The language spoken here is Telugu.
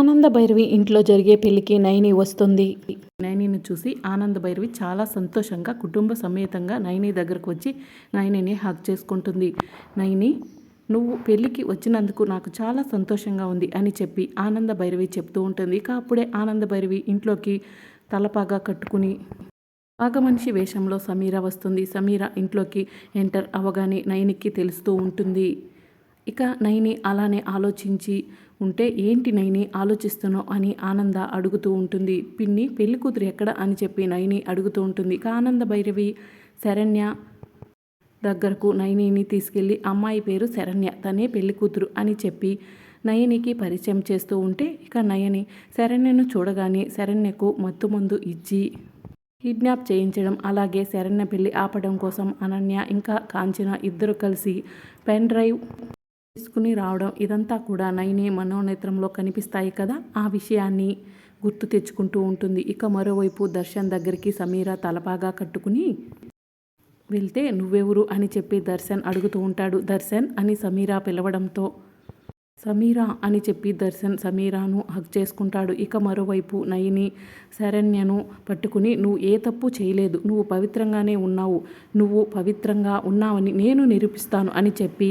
ఆనంద భైరవి ఇంట్లో జరిగే పెళ్ళికి నైని వస్తుంది. నైనిని చూసి ఆనంద భైరవి చాలా సంతోషంగా కుటుంబ సమేతంగా నైని దగ్గరకు వచ్చి నైనిని హక్ చేసుకుంటుంది. నైని నువ్వు పెళ్ళికి వచ్చినందుకు నాకు చాలా సంతోషంగా ఉంది అని చెప్పి ఆనంద భైరవి చెప్తూ ఉంటుంది. ఇక అప్పుడే ఆనంద భైరవి ఇంట్లోకి తలపాగా కట్టుకుని మనిషి వేషంలో సమీర వస్తుంది. సమీర ఇంట్లోకి ఎంటర్ అవగానే నైనికి తెలుస్తూ ఉంటుంది. ఇక నైని అలానే ఆలోచించి ఉంటే ఏంటి నైని ఆలోచిస్తున్నావు? అని ఆనంద అడుగుతూ ఉంటుంది. పిన్ని పెళ్ళి కూతురు ఎక్కడ? అని చెప్పి నైని అడుగుతూ ఉంటుంది. ఇక ఆనంద భైరవి శరణ్య దగ్గరకు నయనిని తీసుకెళ్ళి అమ్మాయి పేరు శరణ్య తనే పెళ్ళి కూతురు అని చెప్పి నయనికి పరిచయం చేస్తూ ఉంటే ఇక నయని శరణ్యను చూడగానే శరణ్యకు మత్తు మందు ఇచ్చి కిడ్నాప్ చేయించడం అలాగే శరణ్య పెళ్ళి ఆపడం కోసం అనన్య ఇంకా కాంచన ఇద్దరు కలిసి పెన్ డ్రైవ్ తీసుకుని రావడం ఇదంతా కూడా నైనే మనోనేత్రంలో కనిపిస్తాయి కదా? ఆ విషయాన్ని గుర్తు తెచ్చుకుంటూ ఉంటుంది. ఇక మరోవైపు దర్శన్ దగ్గరికి సమీర తలపాగా కట్టుకుని వెళ్తే నువ్వెవరు? అని చెప్పి దర్శన్ అడుగుతూ ఉంటాడు. దర్శన్? అని సమీరా పిలవడంతో సమీరా? అని చెప్పి దర్శన్ సమీరాను హక్ చేసుకుంటాడు. ఇక మరోవైపు నయని శరణ్యను పట్టుకుని నువ్వు ఏ తప్పు చేయలేదు. నువ్వు పవిత్రంగానే ఉన్నావు. నువ్వు పవిత్రంగా ఉన్నావని నేను నిరూపిస్తాను అని చెప్పి